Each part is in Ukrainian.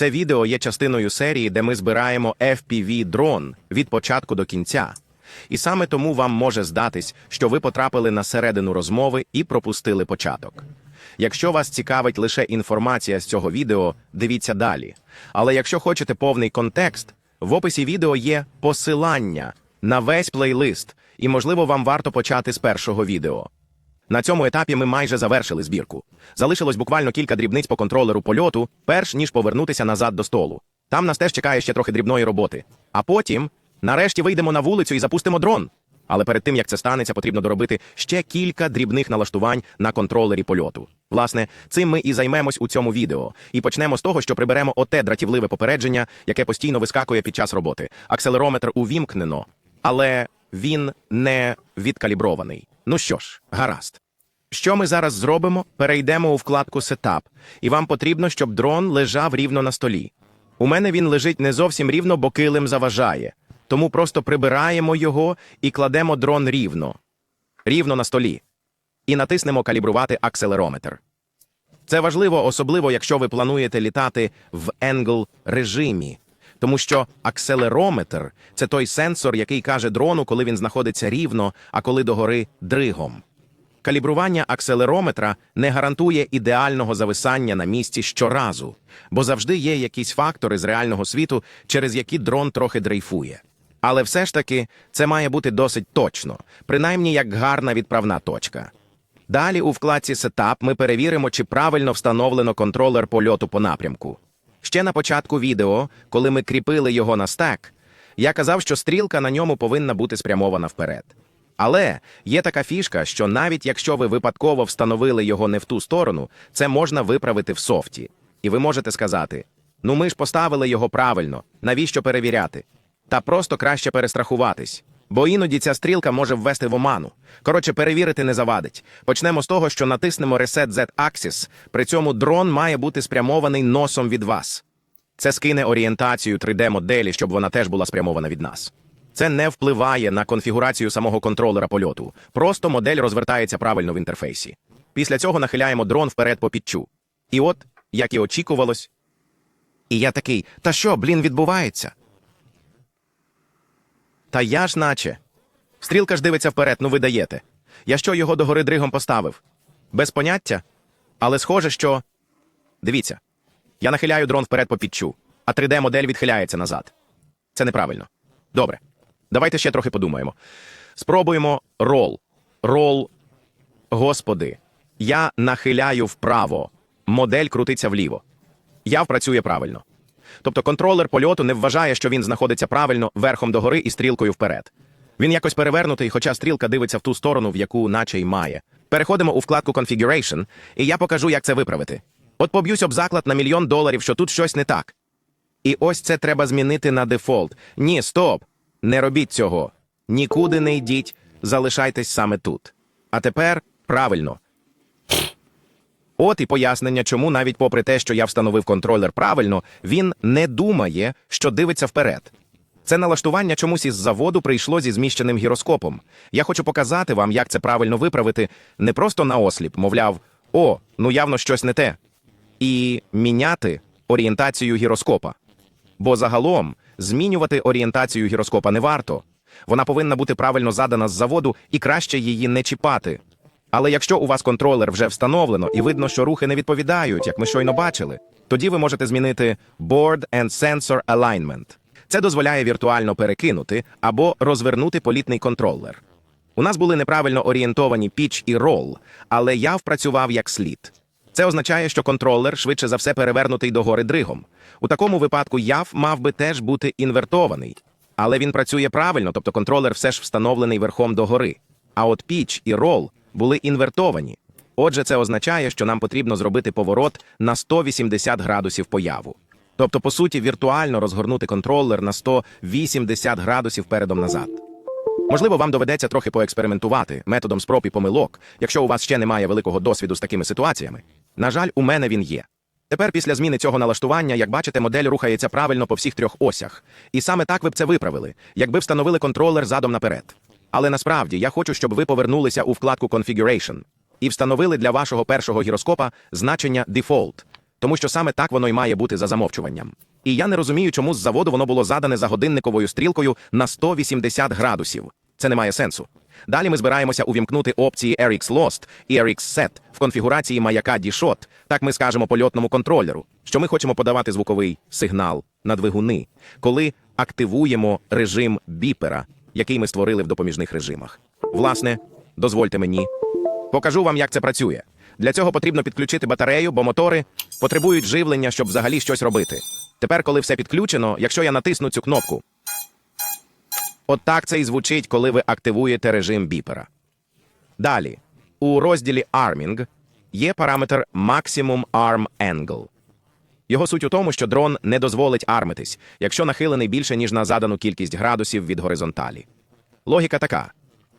Це відео є частиною серії, де ми збираємо FPV-дрон від початку до кінця. І саме тому вам може здатись, що ви потрапили на середину розмови і пропустили початок. Якщо вас цікавить лише інформація з цього відео, дивіться далі. Але якщо хочете повний контекст, в описі відео є посилання на весь плейлист, і, можливо, вам варто почати з першого відео. На цьому етапі ми майже завершили збірку. Залишилось буквально кілька дрібниць по контролеру польоту, перш ніж повернутися назад до столу. Там нас теж чекає ще трохи дрібної роботи. А потім, нарешті, вийдемо на вулицю і запустимо дрон. Але перед тим як це станеться, потрібно доробити ще кілька дрібних налаштувань на контролері польоту. Власне, цим ми і займемось у цьому відео. І почнемо з того, що приберемо оте дратівливе попередження, яке постійно вискакує під час роботи. Акселерометр увімкнено, але він не відкалібрований. Ну що ж, гаразд. Що ми зараз зробимо? Перейдемо у вкладку Сетап, і вам потрібно, щоб дрон лежав рівно на столі. У мене він лежить не зовсім рівно, бо килим заважає. Тому просто прибираємо його і кладемо дрон рівно. Рівно на столі. І натиснемо калібрувати акселерометр. Це важливо, особливо, якщо ви плануєте літати в енгл режимі, тому що акселерометр це той сенсор, який каже дрону, коли він знаходиться рівно, а коли догори дригом. Калібрування акселерометра не гарантує ідеального зависання на місці щоразу, бо завжди є якісь фактори з реального світу, через які дрон трохи дрейфує. Але все ж таки це має бути досить точно, принаймні як гарна відправна точка. Далі у вкладці Setup ми перевіримо, чи правильно встановлено контролер польоту по напрямку. Ще на початку відео, коли ми кріпили його на стек, я казав, що стрілка на ньому повинна бути спрямована вперед. Але є така фішка, що навіть якщо ви випадково встановили його не в ту сторону, це можна виправити в софті. І ви можете сказати: ну ми ж поставили його правильно, навіщо перевіряти? Та просто краще перестрахуватись. Бо іноді ця стрілка може ввести в оману. Коротше, перевірити не завадить. Почнемо з того, що натиснемо Reset Z-Axis, при цьому дрон має бути спрямований носом від вас. Це скине орієнтацію 3D-моделі, щоб вона теж була спрямована від нас. Це не впливає на конфігурацію самого контролера польоту. Просто модель розвертається правильно в інтерфейсі. Після цього нахиляємо дрон вперед по підчу. І от, як і очікувалось. І я такий: та що, блін, відбувається? Та я ж наче. Стрілка ж дивиться вперед, ну ви даєте. Я що його догори дригом поставив? Без поняття? Але схоже, що. Дивіться. Я нахиляю дрон вперед по підчу, а 3D-модель відхиляється назад. Це неправильно. Добре. Давайте ще трохи подумаємо. Спробуємо рол. Рол. Господи. Я нахиляю вправо. Модель крутиться вліво. Яв працює правильно. Тобто контролер польоту не вважає, що він знаходиться правильно верхом догори і стрілкою вперед. Він якось перевернутий, хоча стрілка дивиться в ту сторону, в яку наче й має. Переходимо у вкладку Configuration, і я покажу, як це виправити. От поб'юсь об заклад на мільйон доларів, що тут щось не так. І ось це треба змінити на дефолт. Ні, стоп! Не робіть цього. Нікуди не йдіть, залишайтесь саме тут. А тепер правильно. От і пояснення, чому навіть попри те, що я встановив контролер правильно, він не думає, що дивиться вперед. Це налаштування чомусь із заводу прийшло зі зміщеним гіроскопом. Я хочу показати вам, як це правильно виправити, не просто на осліп, мовляв, о, ну явно щось не те, і міняти орієнтацію гіроскопа. Бо загалом змінювати орієнтацію гіроскопа не варто. Вона повинна бути правильно задана з заводу і краще її не чіпати. Але якщо у вас контролер вже встановлено і видно, що рухи не відповідають, як ми щойно бачили, тоді ви можете змінити Board and Sensor Alignment. Це дозволяє віртуально перекинути або розвернути політний контролер. У нас були неправильно орієнтовані піч і рол, але я впрацював як слід. Це означає, що контролер швидше за все перевернутий догори дригом. У такому випадку яв мав би теж бути інвертований. Але він працює правильно, тобто контролер все ж встановлений верхом догори. А от піч і рол були інвертовані. Отже, це означає, що нам потрібно зробити поворот на 180 градусів появу. Тобто, по суті, віртуально розгорнути контролер на 180 градусів передом назад. Можливо, вам доведеться трохи поекспериментувати методом спроб і помилок, якщо у вас ще немає великого досвіду з такими ситуаціями. На жаль, у мене він є. Тепер, після зміни цього налаштування, як бачите, модель рухається правильно по всіх трьох осях. І саме так ви б це виправили, якби встановили контролер задом наперед. Але насправді я хочу, щоб ви повернулися у вкладку Configuration і встановили для вашого першого гіроскопа значення Default. тому що саме так воно й має бути за замовчуванням. І я не розумію, чому з заводу воно було задане за годинниковою стрілкою на 180 градусів. Це не має сенсу. Далі ми збираємося увімкнути опції RX Lost і RX Set в конфігурації маяка D-Shot, так ми скажемо польотному контролеру, що ми хочемо подавати звуковий сигнал на двигуни, коли активуємо режим біпера, який ми створили в допоміжних режимах. Власне, дозвольте мені. Покажу вам, як це працює. Для цього потрібно підключити батарею, бо мотори потребують живлення, щоб взагалі щось робити. Тепер, коли все підключено, якщо я натисну цю кнопку, от так це і звучить, коли ви активуєте режим біпера. Далі, у розділі Arming є параметр Maximum Arm Angle. Його суть у тому, що дрон не дозволить армитись, якщо нахилений більше, ніж на задану кількість градусів від горизонталі. Логіка така: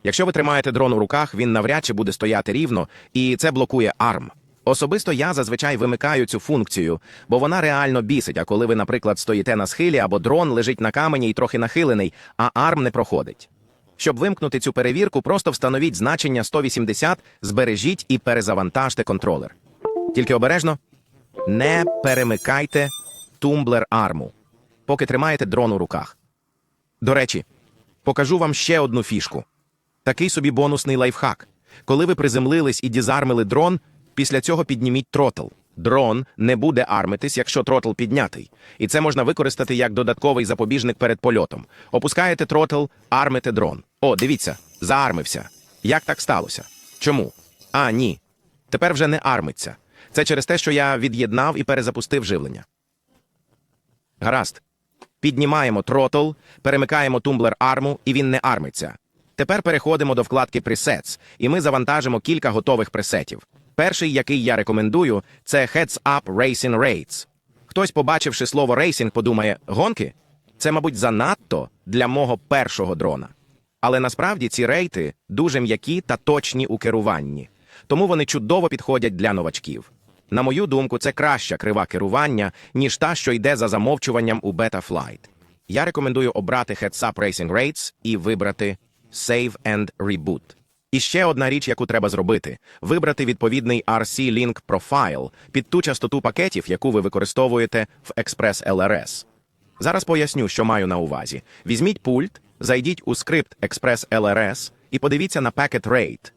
якщо ви тримаєте дрон у руках, він навряд чи буде стояти рівно, і це блокує арм. Особисто я зазвичай вимикаю цю функцію, бо вона реально бісить. А коли ви, наприклад, стоїте на схилі або дрон лежить на камені і трохи нахилений, а арм не проходить. Щоб вимкнути цю перевірку, просто встановіть значення 180, збережіть і перезавантажте контролер. Тільки обережно не перемикайте тумблер арму, поки тримаєте дрон у руках. До речі, покажу вам ще одну фішку. Такий собі бонусний лайфхак. Коли ви приземлились і дізармили дрон, після цього підніміть тротл. Дрон не буде армитись, якщо тротл піднятий. І це можна використати як додатковий запобіжник перед польотом. Опускаєте тротл, армите дрон. О, дивіться, заармився. Як так сталося? Чому? А, ні. Тепер вже не армиться. Це через те, що я від'єднав і перезапустив живлення. Гаразд. Піднімаємо тротл, перемикаємо тумблер арму, і він не армиться. Тепер переходимо до вкладки Presets, і ми завантажимо кілька готових пресетів. Перший, який я рекомендую, це Heads Up Racing Rates. Хтось, побачивши слово рейсінг, подумає: гонки? Це, мабуть, занадто для мого першого дрона. Але насправді ці рейти дуже м'які та точні у керуванні, тому вони чудово підходять для новачків. На мою думку, це краща крива керування, ніж та, що йде за замовчуванням у Betaflight. Я рекомендую обрати Heads Up Racing Rates і вибрати Save and Reboot. І ще одна річ, яку треба зробити: вибрати відповідний RC Link Profile під ту частоту пакетів, яку ви використовуєте в Express LRS. Зараз поясню, що маю на увазі. Візьміть пульт, зайдіть у скрипт Express LRS і подивіться на Packet Rate.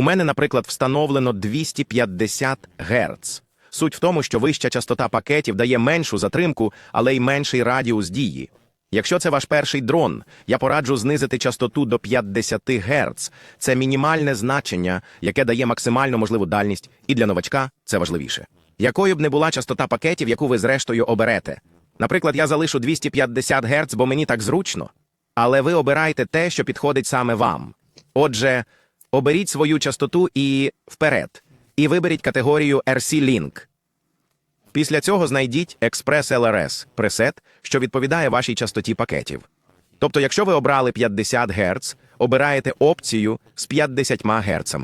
У мене, наприклад, встановлено 250 Гц. Суть в тому, що вища частота пакетів дає меншу затримку, але й менший радіус дії. Якщо це ваш перший дрон, я пораджу знизити частоту до 50 Гц. Це мінімальне значення, яке дає максимально можливу дальність, і для новачка це важливіше. Якою б не була частота пакетів, яку ви зрештою оберете. Наприклад, я залишу 250 Гц, бо мені так зручно. Але ви обираєте те, що підходить саме вам. Отже, оберіть свою частоту і вперед. І виберіть категорію RC Link. Після цього знайдіть Express LRS пресет, що відповідає вашій частоті пакетів. Тобто, якщо ви обрали 50 Гц, обираєте опцію з 50 Гц.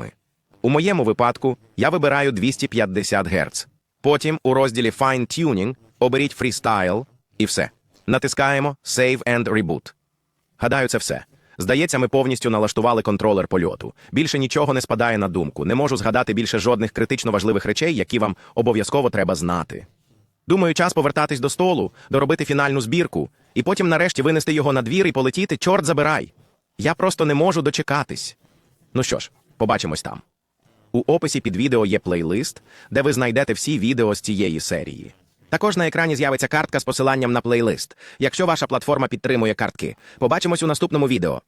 У моєму випадку я вибираю 250 Гц. Потім у розділі Fine Tuning оберіть Freestyle і все. Натискаємо Save and Reboot. Гадаю, це все. Здається, ми повністю налаштували контролер польоту. Більше нічого не спадає на думку. Не можу згадати більше жодних критично важливих речей, які вам обов'язково треба знати. Думаю, час повертатись до столу, доробити фінальну збірку, і потім нарешті винести його на двір і полетіти, чорт забирай. Я просто не можу дочекатись. Ну що ж, побачимось там. У описі під відео є плейлист, де ви знайдете всі відео з цієї серії. Також на екрані з'явиться картка з посиланням на плейлист, якщо ваша платформа підтримує картки. Побачимось у наступному відео.